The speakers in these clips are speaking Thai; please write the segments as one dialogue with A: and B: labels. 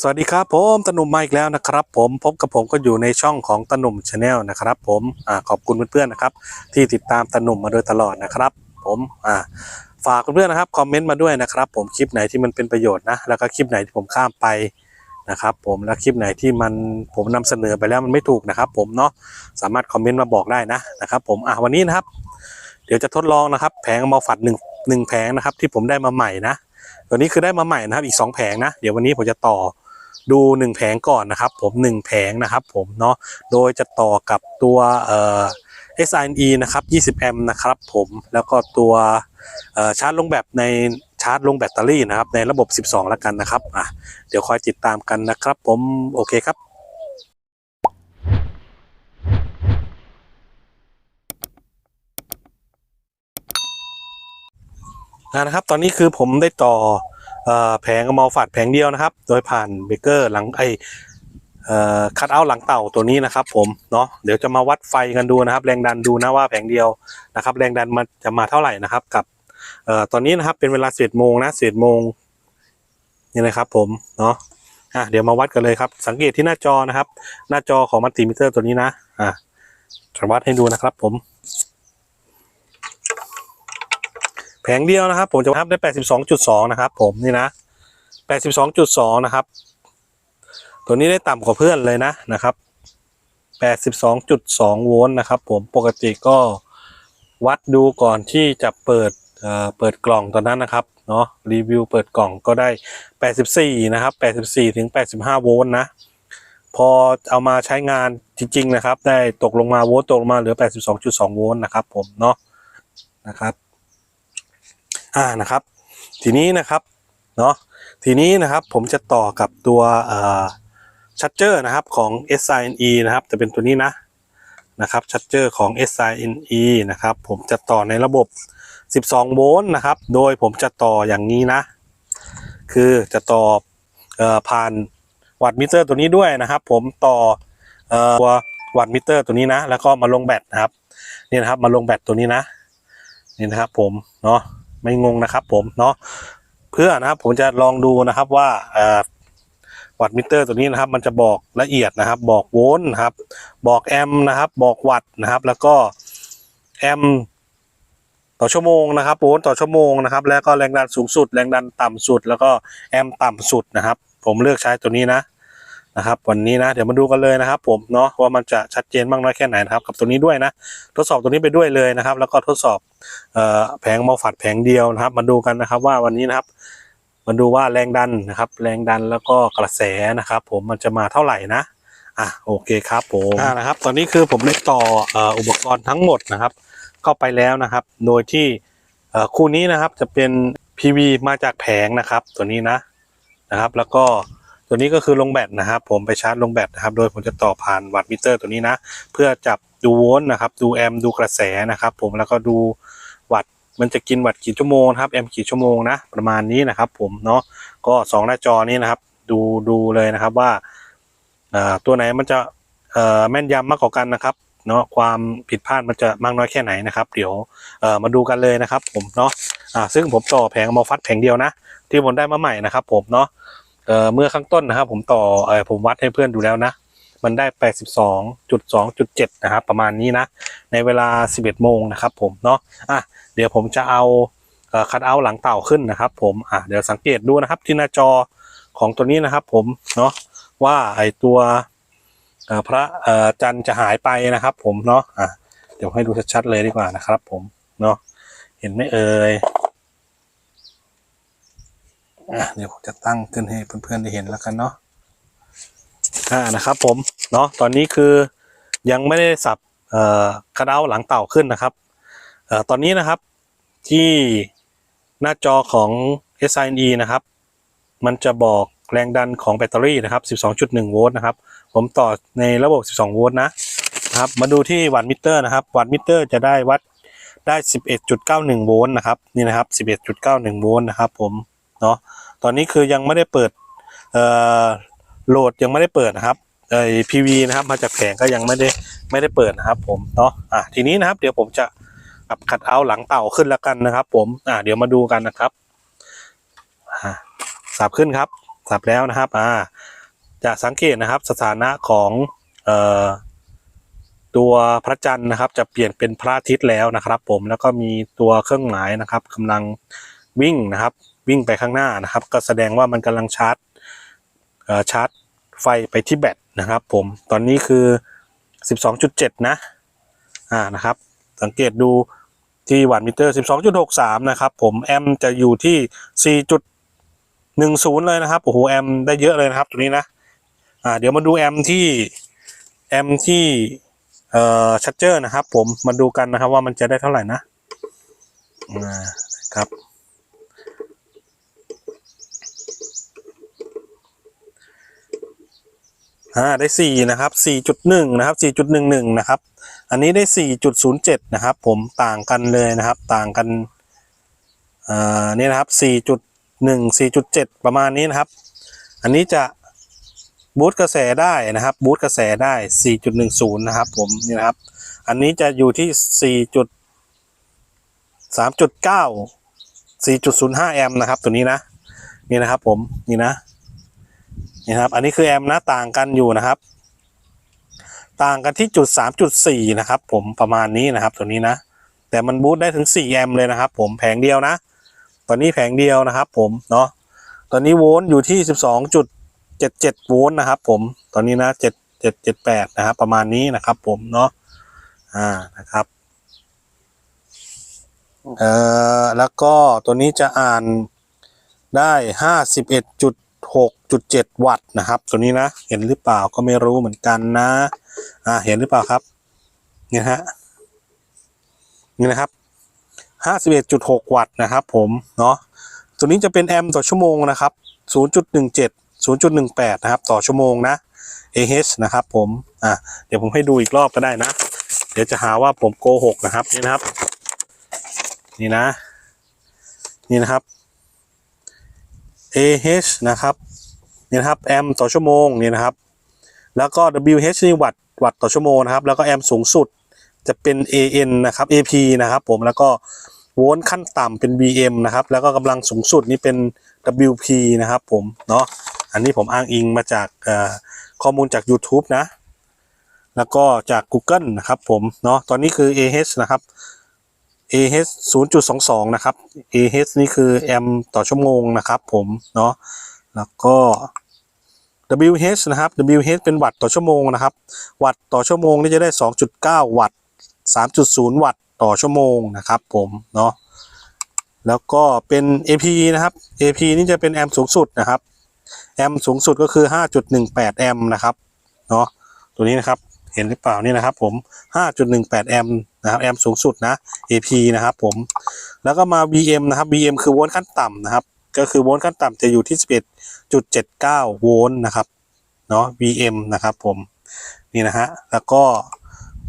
A: สวัสดีครับผมตะหนุ่มมาอีกแล้วนะครับ ผมพบกับผมก็อยู่ในช่องของตะหนุ่มชาแนลนะครับ ผมอขอบคุณเพื่อนๆนะครับ ที่ติดตามตะหนุ่มมาโดยตลอดนะครับ ผมฝากเพื่อนๆนะครับคอมเมนต์มาด้วยนะครับ ผมคลิปไหนที่มันเป็นประโยชน์นะแล้วก็คลิปไหนที่ผมข้ามไปนะครับ ผมแล้วคลิปไหนที่มันผมนำเสนอไปแล้วมันไม่ถูกนะครับ ผมเนาะสามารถคอมเมนต์มาบอกได้นะนะครับ ผมอะวันนี้นะครับ เดี๋ยวจะทดลองนะครับ แผงมาฝัดหนึ่งหนึ่งแผงนะครับ ที่ผมได้มาใหม่นะ ตัวนี้คือได้มาใหม่นะครับอีก 2 แผงนะ เดี๋ยววันนี้ผมจะต่อดู 1 แผงก่อนนะครับ ผม 1 แผงนะครับ ผมเนาะโดยจะต่อกับตัวเอ่อ SINE นะครับ 20 แอมป์นะครับผมแล้วก็ตัวชาร์จลงแบบในชาร์จลงแบตเตอรี่นะครับในระบบ 12 แล้วกันนะครับอะเดี๋ยวคอยติดตามกันนะครับ ผมโอเคครับ นะครับ ตอนนี้คือผมได้ต่อเอ่อแผงมอฝัดแผงเดียวนะครับ โดยผ่านเบเกอร์หลังไอคัดเอาหลังเต่าตัวนี้นะครับ ผมเนาะเดี๋ยวจะมาวัดไฟกันดูนะครับ แรงดันดูนะว่าแผงเดียวนะครับ แรงดันมันจะมาเท่าไหร่นะครับ กับออตอนนี้นะครับเป็นเวลาสิบโมงนะสิบโมงนี่นะครับ ผมเนาะอะเดี๋ยวมาวัดกันเลยครับ สังเกตที่หน้าจอนะครับ หน้าจอของมัลติมิเตอร์ตัวนี้นะอะจะวัดให้ดูนะครับ ผม แผงเดียวนะครับ ผมจะวัดได้ 82.2 นะครับ ผมนี่นะ 82.2 นะครับ ตัวนี้ได้ต่ำกว่าเพื่อนเลยนะนะครับ 82.2 โวลต์นะครับ ผมปกติก็วัดดูก่อนที่จะเปิดเเปิดกล่องตอนนั้นนะครับเนาะรีวิวเปิดกล่องก็ได้ 84 นะครับ 84 ถึง 85 โวลต์นะ พอเอามาใช้งานจริง ๆ นะครับ ได้ตกลงมาโวลต์ตกลงมาเหลือ 82.2 โวลต์นะครับ ผมเนาะนะครับ อ่านะครับ ทีนี้นะครับเนาะทีนี้นะครับผมจะต่อกับตัวชัตเจอร์นะครับของ SINE นะครับจะเป็นตัวนี้นะนะครับชัตเจอร์ของ SINE นะครับผมจะต่อในระบบ 12 โวลต์นะครับ โดยผมจะต่ออย่างนี้นะ คือจะต่ออผ่านวัตต์มิเตอร์ตัวนี้ด้วยนะครับ ผมต่ออตัววัตต์มิเตอร์ตัวนี้นะ แล้วก็มาลงแบตนะครับนี่นะครับมาลงแบตตัวนี้นะนี่นะครับผมเนาะ ไม่งงนะครับ ผมเนาะเพื่อนะครับผมจะลองดูนะครับว่าวัตมิเตอร์ตัวนี้นะครับมันจะบอกละเอียดนะครับ บอกโวลต์นะครับ บอกแอมป์นะครับ บอกวัตต์นะครับ แล้วก็แอมป์ต่อชั่วโมงนะครับโวลต์ต่อชั่วโมงนะครับ แล้วก็แรงดันสูงสุด แรงดันต่ำสุด แล้วก็แอมป์ต่ำสุดนะครับ ผมเลือกใช้ตัวนี้นะ นะครับ วันนี้นะเดี๋ยวมาดูกันเลยนะครับ ผมเนาะว่ามันจะชัดเจนมากน้อยแค่ไหนนะครับ กับตัวนี้ด้วยนะทดสอบตัวนี้ไปด้วยเลยนะครับ แล้วก็ทดสอบออแผงมอฝัดแผงเดียวนะครับ มาดูกันนะครับว่าวันนี้นะครับมาดูว่าแรงดันนะครับ แรงดันแล้วก็กระแสนะครับ ผมมันจะมาเท่าไหร่นะอะโอเคครับผมอ่านะครับ ตอนนี้คือผมได้ต่ออ,อ,อุปกรณ์ทั้งหมดนะครับ เข้าไปแล้วนะครับ โดยที่คู่นี้นะครับจะเป็น PV มาจากแผงนะครับ ตัวนี้นะนะครับ แล้วก็ ตัวนี้ก็คือลงแบตนะครับ ผมไปชาร์จลงแบตนะครับ โดยผมจะต่อผ่านวัตต์มิเตอร์ตัวนี้นะ เพื่อจับดูโวลต์นะครับ ดูแอมป์ดูกระแสนะครับ ผมแล้วก็ดูวัตต์มันจะกินวัตต์กี่ชั่วโมงครับแอมป์กี่ชั่วโมงนะ ประมาณนี้นะครับ ผมเนาะก็สองหน้าจอนี้นะครับ ดูดูเลยนะครับว่าตัวไหนมันจะแม่นยำมากกว่ากันนะครับเนาะความผิดพลาดมันจะมากน้อยแค่ไหนนะครับ เดี๋ยวมาดูกันเลยนะครับ ผมเนาะซึ่งผมต่อแผงมอฟัดแผงเดียวนะ ที่ผมได้มาใหม่นะครับ ผมเนาะ เอ่อเมื่อข้างต้นนะครับ ผมต่อเออผมวัดให้เพื่อนดูแล้วนะ มันได้ 82.2.7 นะครับ ประมาณนี้นะ ในเวลา 11 โมงนะครับ ผมเนาะอะเดี๋ยวผมจะเอาคัดเอาหลังเต่าขึ้นนะครับ ผมอะเดี๋ยวสังเกตดูนะครับที่หน้าจอของตัวนี้นะครับ ผมเนาะว่าไอตัวพระจันทร์จะหายไปนะครับ ผมเนาะอะเดี๋ยวให้ดูชัดๆเลยดีกว่านะครับ ผมเนาะเห็นไหมเอ่ย อะเดี๋ยวผมจะตั้งขึ้นให้เพื่อนๆได้เห็นแล้วกันเนาะอ่านะครับ ผมเนาะตอนนี้คือยังไม่ได้สับเอ่อกระเด้าหลังเต่าขึ้นนะครับเอ่อตอนนี้นะครับที่หน้าจอของ SINE นะครับ มันจะบอกแรงดันของแบตเตอรี่นะครับ 12.1 โวลต์นะครับ ผมต่อในระบบ 12 โวลต์นะนะครับ มาดูที่วัตต์มิเตอร์นะครับ วัตต์มิเตอร์จะได้วัดได้ 11.91 โวลต์นะครับ นี่นะครับ 11.91 โวลต์นะครับผม เนาะตอนนี้คือยังไม่ได้เปิดเอ่อโหลดยังไม่ได้เปิดนะครับไอพีวีนะครับมาจากแผงก็ยังไม่ได้ไม่ได้เปิดนะครับ ผมเนาะอะทีนี้นะครับ เดี๋ยวผมจะปรับคัดเอาหลังเต่าขึ้นแล้วกันนะครับ ผมอะเดี๋ยวมาดูกันนะครับสับขึ้นครับสับแล้วนะครับอ่าจะสังเกตนะครับสถานะของเอ่อตัวพระจันทร์นะครับ จะเปลี่ยนเป็นพระอาทิตย์แล้วนะครับ ผมแล้วก็มีตัวเครื่องหมายนะครับกำลังวิ่งนะครับ วิ่งไปข้างหน้านะครับ ก็แสดงว่ามันกำลังชาร์จชาร์จไฟไปที่แบตนะครับ ผมตอนนี้คือ 12.7 นะอ่านะครับ สังเกตดูที่วัตต์มิเตอร์ 12.63 นะครับ ผมแอมจะอยู่ที่ 4.10 เลยนะครับโอ้โหแอมได้เยอะเลยนะครับตัวนี้นะอ่าเดี๋ยวมาดูแอมที่แอมที่เอ่อชัดเจอร์นะครับ ผมมาดูกันนะครับว่ามันจะได้เท่าไหร่นะอ่าครับ่าได้สี่นะครับสี่จุดหนึ่งนะครับสี่จุดหนึ่งหนึ่งนะครับ อันนี้ได้สี่จุดศูนย์เจ็ดนะครับ ผมต่างกันเลยนะครับ ต่างกันอ่านี่นะครับสี่จุดหนึ่งสี่จุดเจ็ดประมาณนี้นะครับ อันนี้จะบูตกระแสได้นะครับ บูตกระแสได้สี่จุดหนึ่งศูนย์นะครับ ผมนี่นะครับ อันนี้จะอยู่ที่สี่จุดสามจุดเก้าสี่จุดศูนย์ห้าแอมป์นะครับ ตัวนี้นะนี่นะครับ ผมนี่นะ นี่นะครับ อันนี้คือแอมป์นะต่างกันอยู่นะครับ ต่างกันที่จุดสามจุดสี่นะครับ ผมประมาณนี้นะครับ ตัวนี้นะ แต่มันบูตได้ถึงสี่แอมป์เลยนะครับ ผมแผงเดียวนะ ตอนนี้แผงเดียวนะครับ ผมเนาะตอนนี้โวลต์อยู่ที่สิบสองจุดเจ็ดเจ็ดโวลต์นะครับ ผมตอนนี้นะเจ็ดเจ็ดเจ็ดแปดนะครับ ประมาณนี้นะครับ ผมเนาะอ่านะครับเอ่อแล้วก็ตัวนี้จะอ่านได้ห้าสิบเอ็ดจุดหก จุดเจ็ดวัตต์นะครับ ตัวนี้นะ เห็นหรือเปล่าก็ไม่รู้เหมือนกันนะ อ่า เห็นหรือเปล่าครับเนี่ยฮะ นี่นะครับห้าสิบเอ็ดจุดหกวัตต์นะครับ ผม เนาะ ตัวนี้จะเป็นแอมป์ต่อชั่วโมงนะครับศูนย์จุดหนึ่งเจ็ดศูนย์จุดหนึ่งแปดนะครับ ต่อชั่วโมงนะ AH นะครับ ผม อ่าเดี๋ยวผมให้ดูอีกรอบก็ได้นะ เดี๋ยวจะหาว่าผมโกหกนะครับ นี่นะครับ นี่นะ นี่นะครับ AH นะครับ นี่นะครับแอมต่อชั่วโมงนี่นะครับ แล้วก็ WH นี่วัตต์วัตต์ต่อชั่วโมงนะครับ แล้วก็แอมสูงสุดจะเป็น AN นะครับ AP นะครับ ผมแล้วก็โวลต์ขั้นต่ำเป็น VM นะครับ แล้วก็กำลังสูงสุดนี่เป็น WP นะครับ ผมเนาะอันนี้ผมอ้างอิงมาจากข้อมูลจาก YouTube นะ แล้วก็จาก Google นะครับผมเนาะตอนนี้คือ AH นะครับ AH 0.22 นะครับ AH นี่คือแอมต่อชั่วโมงนะครับ ผมเนาะ แล้วก็ WH นะครับ WH เป็นวัตต์ต่อชั่วโมงนะครับ วัตต์ต่อชั่วโมงนี่จะได้ 2.9 วัตต์ 3.0 วัตต์ต่อชั่วโมงนะครับผมเนาะแล้วก็เป็น AP นะครับ AP นี่จะเป็นแอมป์สูงสุดนะครับแอมป์สูงสุดก็คือ 5.18 แอมป์นะครับเนาะตัวนี้นะครับเห็นหรือเปล่านี่นะครับผม 5.18 แอมป์นะครับแอมป์สูงสุดนะ AP นะครับผมแล้วก็มา VM นะครับ VM คือโวลต์ขั้นต่ำนะครับ ก็คือโวลต์ขั้นต่ำจะอยู่ที่ 11.79 โวลต์นะครับเนาะ VM นะครับผมนี่นะฮะแล้วก็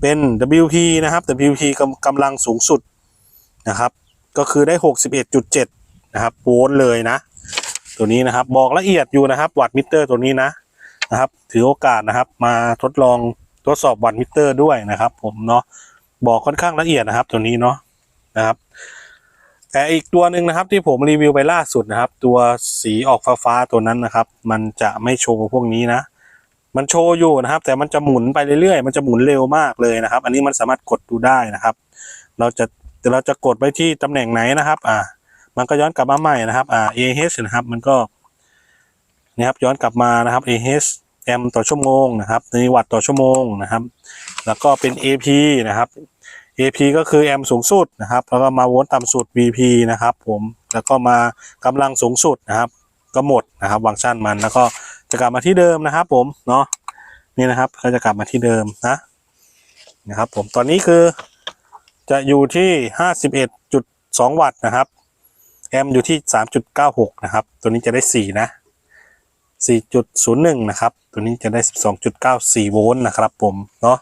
A: เป็น WP นะครับ WP กำกำลังสูงสุดนะครับ ก็คือได้ 61.7 นะครับโวลต์เลยนะ ตัวนี้นะครับบอกละเอียดอยู่นะครับ วัตมิเตอร์ตัวนี้นะนะครับ ถือโอกาสนะครับมาทดลองทดสอบวัตมิเตอร์ด้วยนะครับ ผมเนาะบอกค่อนข้างละเอียดนะครับ ตัวนี้เนาะนะครับ แต่อีกตัวหนึ่งนะครับที่ผมรีวิวไปล่าสุดนะครับ ตัวสีออกฟ้าๆตัวนั้นนะครับ มันจะไม่โชว์พวกนี้นะ มันโชว์อยู่นะครับ แต่มันจะหมุนไปเรื่อยๆ มันจะหมุนเร็วมากเลยนะครับ อันนี้มันสามารถกดดูได้นะครับ เราจะเราจะกดไปที่ตำแหน่งไหนนะครับ อ่า มันก็ย้อนกลับมาใหม่นะครับอ่า AH นะครับ มันก็นะครับย้อนกลับมานะครับ AH แอมต่อชั่วโมงนะครับในวัตต์ต่อชั่วโมงนะครับ แล้วก็เป็น AP นะครับ AP ก็คือแอมป์สูงสุดนะครับ แล้วก็มาโวลต์ต่ำสุด VP นะครับ ผมแล้วก็มากำลังสูงสุดนะครับ ก็หมดนะครับฟังก์ชันมันแล้วก็จะกลับมาที่เดิมนะครับ ผมเนาะนี่นะครับก็จะกลับมาที่เดิมนะนะครับ ผมตอนนี้คือจะอยู่ที่ 51.2 วัตต์นะครับแอมป์อยู่ที่ 3.96 นะครับ ตัวนี้จะได้ 4 นะ 4.01 นะครับ ตัวนี้จะได้ 12.94 โวลต์นะครับผม เนาะ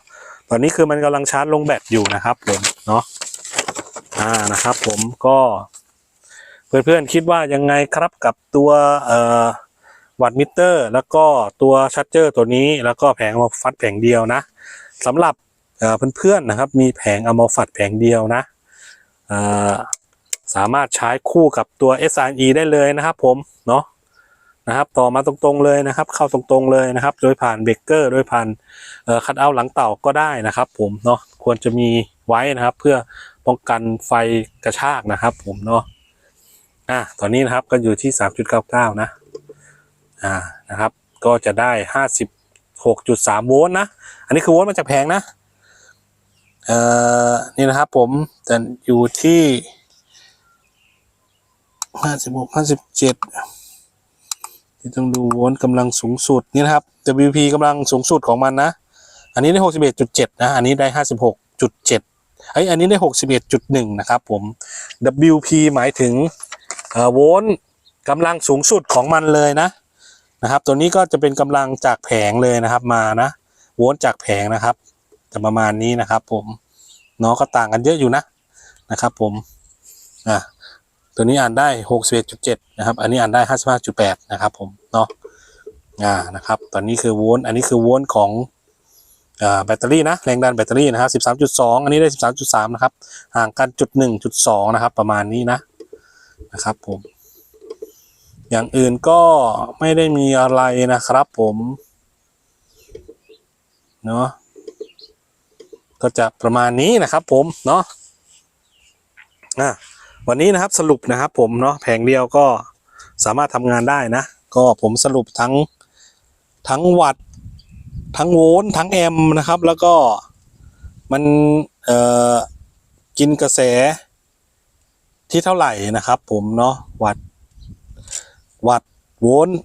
A: ตอนนี้คือมันกำลังชาร์จลงแบตอยู่นะครับผมเนาะอ่านะครับผมก็เพื่อนๆคิดว่ายังไงครับกับตัวเอ่อวัตมิเตอร์ แล้วก็ตัวชัตเจอร์ตัวนี้ แล้วก็แผงมาฟัดแผงเดียวนะสำหรับเอ่อเพื่อนๆนะครับ มีแผงอะมอฟัดแผงเดียวนะเอ่อสามารถใช้คู่กับตัว SRE ได้เลยนะครับผมเนาะ นะครับ ต่อมาตรงๆเลยนะครับ เข้าตรงๆเลยนะครับ โดยผ่านเบรกเกอร์โดยผ่านคัดเอาท์หลังเต่าก็ได้นะครับ ผมเนาะควรจะมีไว้นะครับ เพื่อป้องกันไฟกระชากนะครับ ผมเนาะอะตอนนี้นะครับก็อยู่ที่ 3.99 นะอ่านะครับ ก็จะได้ 56.3 โวลต์นะ อันนี้คือโวลต์มาจากแผงนะเอ่อนี่นะครับผมจะอยู่ที่ 56 57 ต้องดูโวลต์กำลังสูงสุดนี่นะครับ WP กำลังสูงสุดของมันนะ อันนี้ได้ 61.7 นะ อันนี้ได้ 56.7ไอยอันนี้ได้ 61.1 นะครับผม WP หมายถึงโวลต์กำลังสูงสุดของมันเลยนะนะครับ ตัวนี้ก็จะเป็นกำลังจากแผงเลยนะครับมานะ โวลต์จากแผงนะครับจะประมาณนี้นะครับ ผมเนาะก็ต่างกันเยอะอยู่นะนะครับ ผมอะ ตัวนี้อ่านได้61.7นะครับ อันนี้อ่านได้55.8นะครับผมเนาะอ่านะครับ ตอนนี้คือโวลต์อันนี้คือโวลต์ของอ่าแบตเตอรี่นะแรงดันแบตเตอรี่นะครับ13.2อันนี้ได้13.3นะครับห่างกันจุด1จุด2นะครับ ประมาณนี้นะนะครับผม อย่างอื่นก็ไม่ได้มีอะไรนะครับผมเนาะก็จะประมาณนี้นะครับผมเนาะอะ วันนี้นะครับสรุปนะครับผมเนาะแผงเดียวก็สามารถทำงานได้นะ ก็ผมสรุปทั้งทั้งวัตต์ทั้งโวลต์ทั้งแอมป์นะครับ แล้วก็มันเอ่อกินกระแสที่เท่าไหร่นะครับ ผมเนาะวัตต์วัตต์โวลต์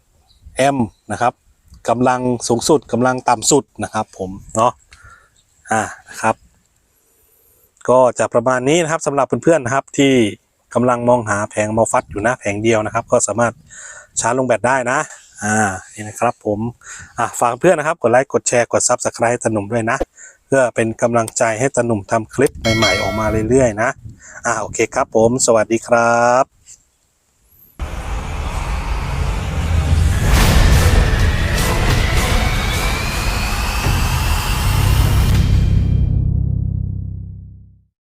A: แอมป์นะครับกำลังสูงสุดกำลังต่ำสุดนะครับ ผมเนาะอ่านะครับ ก็จะประมาณนี้นะครับสำหรับเพื่อนๆนะครับที่ กำลังมองหาแผงมอฟัดอยู่นะแผงเดียวนะครับ ก็สามารถชาร์จลงแบตได้นะอ่านี่นะครับผมอะฝากเพื่อนนะครับ กดไลค์กดแชร์กดซับสไครต์ตาหนุ่มด้วยนะ เพื่อเป็นกำลังใจให้ตาหนุ่มทำคลิปใหม่ๆออกมาเรื่อยๆนะอ่าโอเคครับผม สวัสดีครับ